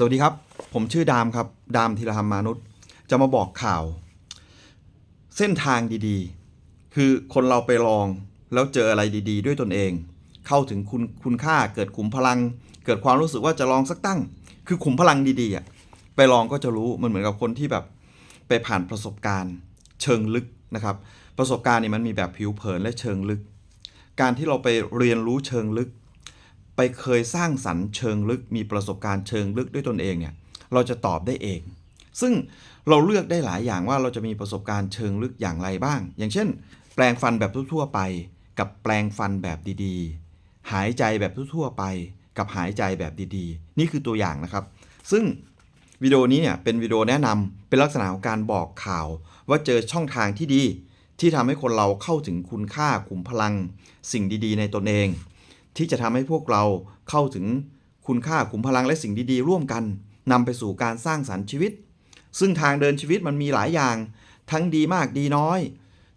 สวัสดีครับ ผมชื่อดามครับ ดามธีรธรรมมานุษย์ จะมาบอกข่าว เส้นทางดีๆ คือคนเราไปลองแล้วเจออะไรดีๆ ด้วยตนเอง เข้าถึงคุณคุณค่าเกิดขุมพลัง เกิดความรู้สึกว่าจะลองสักตั้ง คือขุมพลังดีๆอะไปลองก็จะรู้มันเหมือนกับคนที่แบบไปผ่านประสบการณ์ เชิงลึกนะครับ ประสบการณ์นี่มันมีแบบผิวเผินและเชิงลึก การที่เราไปเรียนรู้เชิงลึก ไปเคยสร้างสรรค์เชิงลึกมีประสบการณ์เชิงลึกด้วยตนเองเนี่ยเราจะตอบได้เอง ซึ่งเราเลือกได้หลายอย่างว่าเราจะมีประสบการณ์เชิงลึกอย่างไรบ้าง อย่างเช่น แปลงฟันแบบทั่วๆไป กับแปลงฟันแบบดีๆ หายใจแบบทั่วๆไป กับหายใจแบบดีๆ นี่คือตัวอย่างนะครับ ซึ่งวิดีโอนี้เนี่ยเป็นวิดีโอแนะนำเป็นลักษณะของการบอกข่าว ว่าเจอช่องทางที่ดี ที่ทำให้คนเราเข้าถึงคุณค่าขุมพลัง สิ่งดีๆ ในตนเอง ที่จะทำให้พวกเราเข้าถึงคุณค่าขุมพลังและสิ่งดีๆ ร่วมกันนำไปสู่การสร้างสรรค์ชีวิต ซึ่งทางเดินชีวิตมันมีหลายอย่าง ทั้งดีมากดีน้อย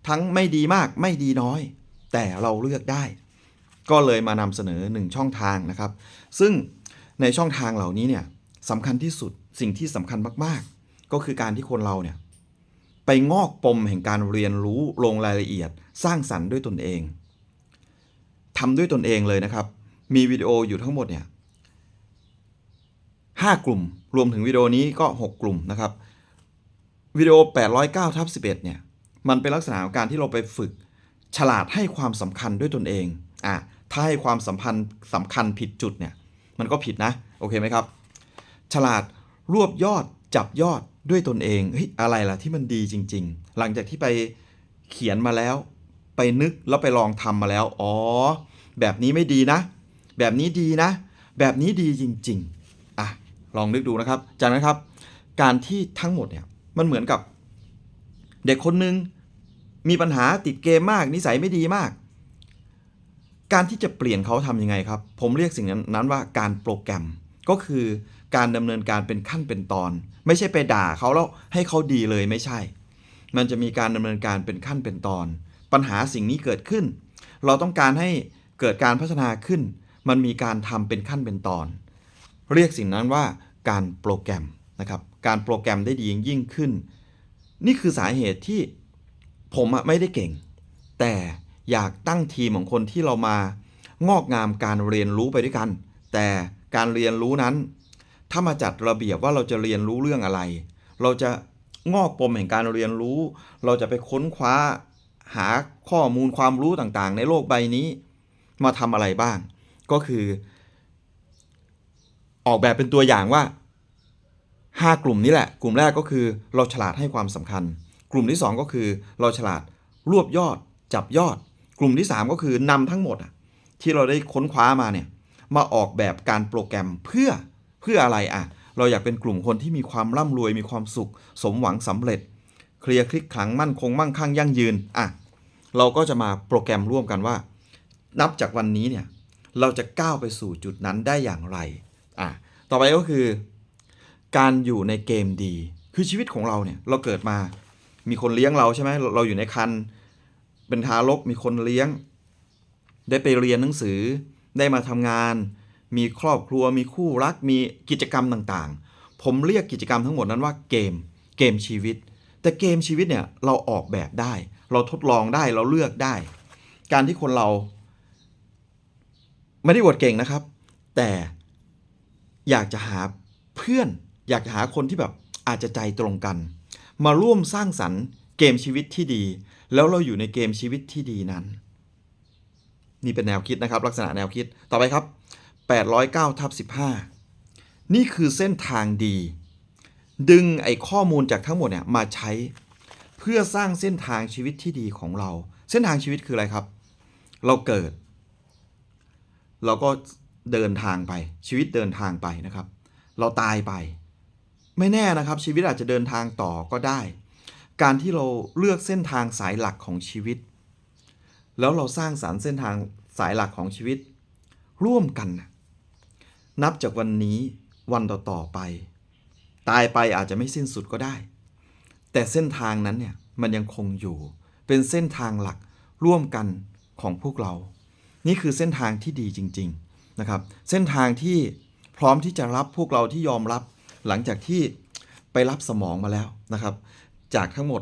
ทั้งไม่ดีมากไม่ดีน้อย แต่เราเลือกได้ ก็เลยมานำเสนอหนึ่งช่องทางนะครับ ซึ่งในช่องทางเหล่านี้เนี่ยสำคัญที่สุดสิ่งที่สำคัญมากๆ ก็คือการที่คนเราเนี่ยไปงอกปมแห่งการเรียนรู้ลงรายละเอียด สร้างสรรค์ด้วยตนเอง ทำด้วยตนเองเลยนะครับ มีวิดีโออยู่ทั้งหมดเนี่ย5กลุ่ม รวมถึงวิดีโอนี้ก็ 6 กลุ่มนะครับวิดีโอ 809ทับ11 เนี่ย มันเป็นลักษณะของการที่เราไปฝึก ฉลาดให้ความสำคัญด้วยตนเอง อะ ถ้าให้ความสัมพันธ์สำคัญผิดจุดเนี่ย มันก็ผิดนะ โอเคไหมครับ ฉลาดรวบยอดจับยอดด้วยตนเอง เฮ้ย อะไรล่ะที่มันดีจริง ๆ หลังจากที่ไปเขียนมาแล้ว ไปนึกแล้วไปลองทำมาแล้ว อ๋อ แบบนี้ไม่ดีนะ แบบนี้ดีนะ แบบนี้ดีจริงๆอะลองนึกดูนะครับ จากนั้นครับ การที่ทั้งหมดเนี่ยมันเหมือนกับ เด็กคนหนึ่งมีปัญหาติดเกมมากนิสัยไม่ดีมาก การที่จะเปลี่ยนเขาทำยังไงครับ ผมเรียกสิ่งนั้นว่าการโปรแกรมก็คือการดำเนินการเป็นขั้นเป็นตอน ไม่ใช่ไปด่าเขาแล้วให้เขาดีเลยไม่ใช่ มันจะมีการดำเนินการเป็นขั้นเป็นตอน ปัญหาสิ่งนี้เกิดขึ้น เราต้องการให้ เกิดการพัฒนาขึ้น มันมีการทำเป็นขั้นเป็นตอน เรียกสิ่งนั้นว่าการโปรแกรมนะครับการโปรแกรมได้ดียิ่งขึ้น นี่คือสาเหตุที่ผมไม่ได้เก่ง แต่อยากตั้งทีมของคนที่เรามางอกงามการเรียนรู้ไปด้วยกัน แต่การเรียนรู้นั้น ถ้ามาจัดระเบียบว่าเราจะเรียนรู้เรื่องอะไร เราจะงอกปมแห่งการเรียนรู้ เราจะไปค้นคว้าหาข้อมูลความรู้ต่างๆ ในโลกใบนี้ มาทำอะไรบ้าง ก็คือ ออกแบบเป็นตัวอย่างว่า 5 กลุ่มนี้แหละ กลุ่มแรกก็คือเราฉลาดให้ความสำคัญ กลุ่มที่ 2 ก็คือเราฉลาดรวบยอดจับยอด กลุ่มที่ 3 ก็คือนำทั้งหมดที่เราได้ค้นคว้ามาเนี่ยมาออกแบบการโปรแกรมเพื่อเพื่ออะไรอะ เราอยากเป็นกลุ่มคนที่มีความร่ำรวยมีความสุข สมหวังสำเร็จ เคลียร์คลิกขังมั่นคงมั่งคั่งยั่งยืนอะเราก็จะมาโปรแกรมร่วมกันว่า นับจากวันนี้เนี่ยเราจะก้าวไปสู่จุดนั้นได้อย่างไรอะต่อไปก็คือ การอยู่ในเกมดี คือชีวิตของเราเนี่ยเราเกิดมา มีคนเลี้ยงเราใช่ไหมเราอยู่ในคันเป็นทารกมีคนเลี้ยง ได้ไปเรียนหนังสือ ได้มาทำงาน มีครอบครัวมีคู่รักมีกิจกรรมต่างๆ ผมเรียกกิจกรรมทั้งหมดนั้นว่าเกมเกมชีวิต แต่เกมชีวิตเนี่ยเราออกแบบได้ เราทดลองได้เราเลือกได้ การที่คนเรา ไม่ได้อวดเก่งนะครับ แต่อยากจะหาเพื่อน อยากจะหาคนที่แบบอาจจะใจตรงกัน มาร่วมสร้างสรรค์เกมชีวิตที่ดี แล้วเราอยู่ในเกมชีวิตที่ดีนั้น นี่เป็นแนวคิดนะครับ ลักษณะแนวคิดต่อไปครับ 809ทับ15 นี่คือเส้นทางดี ดึงไอ้ข้อมูลจากทั้งหมดเนี่ยมาใช้เพื่อสร้างเส้นทางชีวิตที่ดีของเรา เส้นทางชีวิตคืออะไรครับ เราเกิด เราก็เดินทางไปชีวิตเดินทางไปนะครับ เราตายไป ไม่แน่นะครับ ชีวิตอาจจะเดินทางต่อก็ได้ การที่เราเลือกเส้นทางสายหลักของชีวิต แล้วเราสร้างสารรค์เส้นทางสายหลักของชีวิต ร่วมกัน นับจากวันนี้วันต่อๆไป ตายไปอาจจะไม่สิ้นสุดก็ได้ แต่เส้นทางนั้นเนี่ยมันยังคงอยู่ เป็นเส้นทางหลักร่วมกันของพวกเรา นี่คือเส้นทางที่ดีจริงๆนะครับเส้นทางที่พร้อมที่จะรับพวกเราที่ยอมรับหลังจากที่ไปรับสมองมาแล้วนะครับ จากทั้งหมด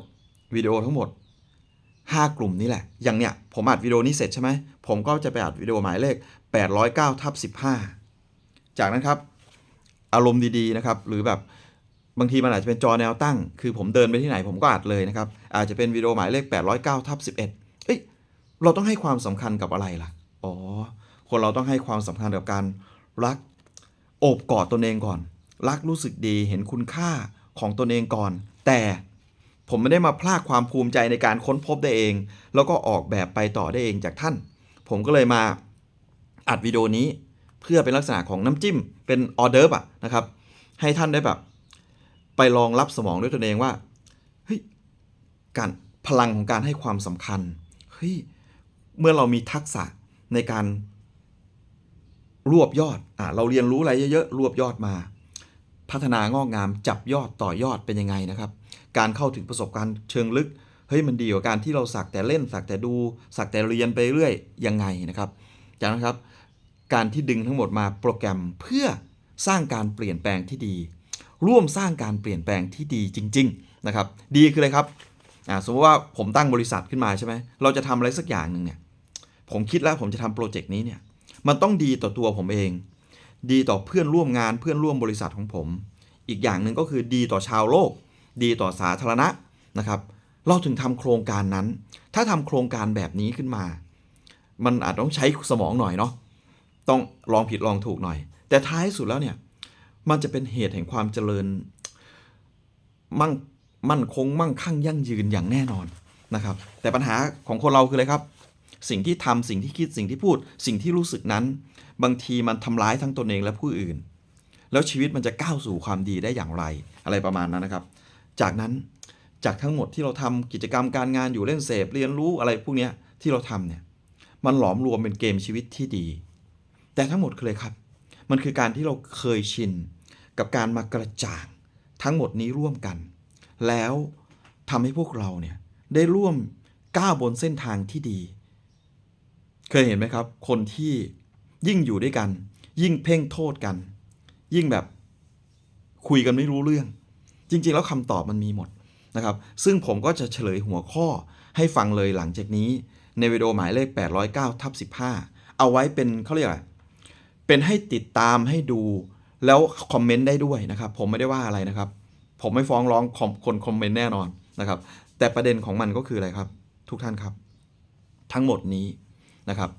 วิดีโอทั้งหมด 5 กลุ่มนี้แหละ อย่างเนี้ยผมอัดวิดีโอนี้เสร็จใช่ไหมผมก็จะไปอัดวิดีโอหมายเลข 809ทับ15 จากนั้นครับ อารมณ์ดีๆนะครับ หรือแบบบางทีมันอาจจะเป็นจอแนวตั้ง คือผมเดินไปที่ไหนผมก็อัดเลยนะครับ อาจจะเป็นวิดีโอหมายเลข 809ทับ11เอ้ยเราต้องให้ความสำคัญกับอะไรล่ะ อ๋อ คนเราต้องให้ความสำคัญกับการรักโอบกอดตนเองก่อน รักรู้สึกดีเห็นคุณค่าของตนเองก่อน แต่ผมไม่ได้มาพลากความภูมิใจในการค้นพบได้เอง แล้วก็ออกแบบไปต่อได้เองจากท่าน ผมก็เลยมาอัดวิดีโอนี้เพื่อเป็นลักษณะของน้ำจิ้ม เป็นออเดิร์ฟอะนะครับ ให้ท่านได้แบบ ไปลองรับสมองด้วยตนเองว่าเฮ้ยการพลังของการให้ความสำคัญเฮ้ยเมื่อเรามีทักษะ ในการรวบยอดอะเราเรียนรู้อะไรเยอะๆรวบยอดมา พัฒนางอกงามจับยอดต่อยอดเป็นยังไงนะครับ การเข้าถึงประสบการณ์เชิงลึกเฮ้ยมันดีกว่าการที่เราสักแต่เล่นสักแต่ดู สักแต่เรียนไปเรื่อยยังไงนะครับจากนั้นครับ การที่ดึงทั้งหมดมาโปรแกรมเพื่อสร้างการเปลี่ยนแปลงที่ดี ร่วมสร้างการเปลี่ยนแปลงที่ดีจริง ๆนะครับ ดีคืออะไรครับสมมติว่าผมตั้งบริษัทขึ้นมาใช่ไหมเราจะทำอะไรสักอย่างหนึ่งเนี่ย ผมคิดแล้วผมจะทำโปรเจกต์นี้เนี่ยมันต้องดีต่อตัวผมเอง ดีต่อเพื่อนร่วมงานเพื่อนร่วมบริษัทของผม อีกอย่างหนึ่งก็คือดีต่อชาวโลก ดีต่อสาธารณะนะครับเราถึงทำโครงการนั้น ถ้าทำโครงการแบบนี้ขึ้นมา มันอาจต้องใช้สมองหน่อยเนาะ ต้องลองผิดลองถูกหน่อย แต่ท้ายสุดแล้วเนี่ย มันจะเป็นเหตุแห่งความเจริญ มั่งมั่นคงมั่งคั่งยั่งยืนอย่างแน่นอนนะครับ แต่ปัญหาของคนเราคืออะไรครับ สิ่งที่ทำสิ่งที่คิดสิ่งที่พูด สิ่งที่รู้สึกนั้น บางทีมันทำร้ายทั้งตนเองและผู้อื่น แล้วชีวิตมันจะก้าวสู่ความดีได้อย่างไร อะไรประมาณนั้นนะครับ จากนั้นจากทั้งหมดที่เราทำกิจกรรมการงานอยู่เล่นเสพเรียนรู้อะไรพวกเนี้ยที่เราทำเนี่ยมันหลอมรวมเป็นเกมชีวิตที่ดี แต่ทั้งหมดคืออะไรครับ มันคือการที่เราเคยชินกับการมากระจ่างทั้งหมดนี้ร่วมกัน แล้วทำให้พวกเราเนี่ยได้ร่วมก้าวบนเส้นทางที่ดี เคยเห็นไหมครับ คนที่ยิ่งอยู่ด้วยกัน ยิ่งเพ่งโทษกัน ยิ่งแบบคุยกันไม่รู้เรื่อง จริง ๆ แล้วคำตอบมันมีหมดนะครับ ซึ่งผมก็จะเฉลยหัวข้อให้ฟังเลยหลังจากนี้ ในวิดีโอหมายเลข 809ทับ15 เอาไว้เป็นเขาเรียกอะไรเป็นให้ติดตามให้ดูแล้วคอมเมนต์ได้ด้วยนะครับ ผมไม่ได้ว่าอะไรนะครับ ผมไม่ฟ้องร้องคอมคนคอมเมนต์แน่นอนนะครับ แต่ประเด็นของมันก็คืออะไรครับ ทุกท่านครับ ทั้งหมดนี้ นะครับ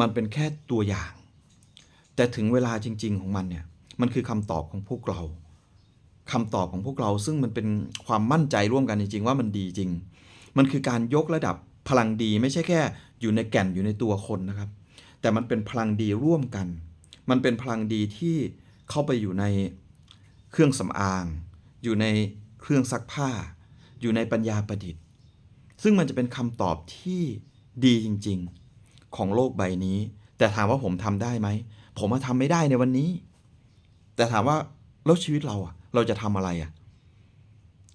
มันเป็นแค่ตัวอย่าง แต่ถึงเวลาจริง ๆ ของมันเนี่ยมันคือคำตอบของพวกเราคำตอบของพวกเราซึ่งมันเป็นความมั่นใจร่วมกันจริง ๆ ว่ามันดีจริง มันคือการยกระดับพลังดีไม่ใช่แค่ อยู่ในแก่นอยู่ในตัวคนนะครับ แต่มันเป็นพลังดีร่วมกัน มันเป็นพลังดีที่เข้าไปอยู่ในเครื่องสำอาง อยู่ในเครื่องซักผ้า อยู่ในปัญญาประดิษฐ์ ซึ่งมันจะเป็นคำตอบที่ดีจริง ๆ ของโลกใบนี้ แต่ถามว่าผมทำได้ไหม ผมมาทำไม่ได้ในวันนี้ แต่ถามว่าแล้วชีวิตเราอะเราจะทำอะไรอะ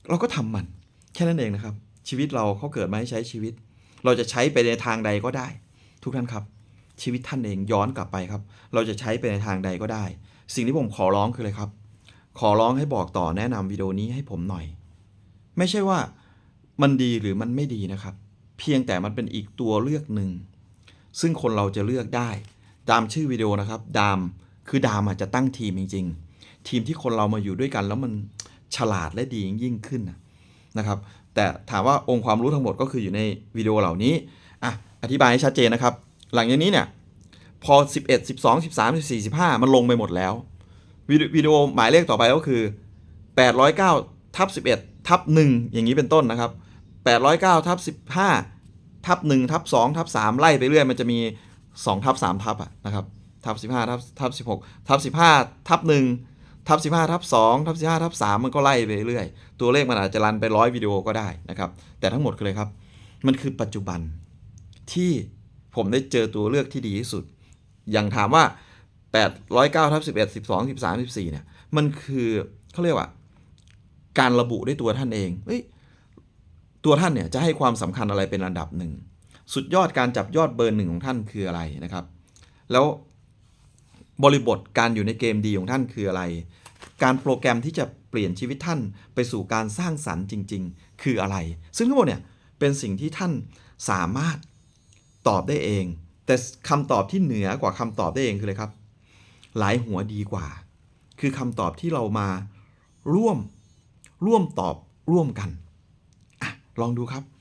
เราก็ทำมัน แค่นั้นเองนะครับ ชีวิตเราเขาเกิดมาให้ใช้ชีวิต เราจะใช้ไปในทางใดก็ได้ ทุกท่านครับ ชีวิตท่านเองย้อนกลับไปครับ เราจะใช้ไปในทางใดก็ได้ สิ่งที่ผมขอร้องคืออะไรครับ ขอร้องให้บอกต่อแนะนำวิดีโอนี้ให้ผมหน่อย ไม่ใช่ว่ามันดีหรือมันไม่ดีนะครับ เพียงแต่มันเป็นอีกตัวเลือกหนึ่ง ซึ่งคนเราจะเลือกได้ ตามชื่อวิดีโอนะครับ ดาม คือดามอาจจะตั้งทีมจริง ๆ ทีมที่คนเรามาอยู่ด้วยกัน แล้วมันฉลาดและดียิ่งขึ้นนะครับ แต่ถามว่าองค์ความรู้ทั้งหมดก็คืออยู่ในวิดีโอเหล่านี้อะอธิบายให้ชัดเจนนะครับ หลังจากนี้เนี่ยพอ 11 12 13 14 15 มันลงไปหมดแล้ววิดีวิดีโอหมายเลขต่อไปก็คือ 809ทับ11ทับ1อย่างนี้เป็นต้นนะครับ 809ทับ15 ทับ1ทับ2ทับ3ไล่ไปเรื่อยมันจะมี2ทับ3ทับอะนะครับทับ15ทับทับ16ทับ15ทับ1ทับ15ทับ2ทับ15ทับ3มันก็ไล่ไปเรื่อยตัวเลขมันอาจจะรันไปร้อยวิดีโอก็ได้นะครับ แต่ทั้งหมดคืออะไรครับ มันคือปัจจุบันที่ผมได้เจอตัวเลือกที่ดีที่สุด อย่างถามว่า 809ทับ11 12 13 14เนี่ย มันคือเขาเรียกว่า การระบุด้วยตัวท่านเอง เฮ้ย ตัวท่านเนี่ยจะให้ความสำคัญอะไรเป็นอันดับหนึ่งสุดยอดการจับยอดเบอร์หนึ่งของท่านคืออะไรนะครับ แล้วบริบทการอยู่ในเกมดีของท่านคืออะไร การโปรแกรมที่จะเปลี่ยนชีวิตท่านไปสู่การสร้างสรรค์จริง ๆ คืออะไร ซึ่งทั้งหมดเนี่ยเป็นสิ่งที่ท่านสามารถตอบได้เอง แต่คำตอบที่เหนือกว่าคำตอบได้เองคืออะไรครับ หลายหัวดีกว่า คือคำตอบที่เรามาร่วมร่วมตอบร่วมกัน ลองดูครับ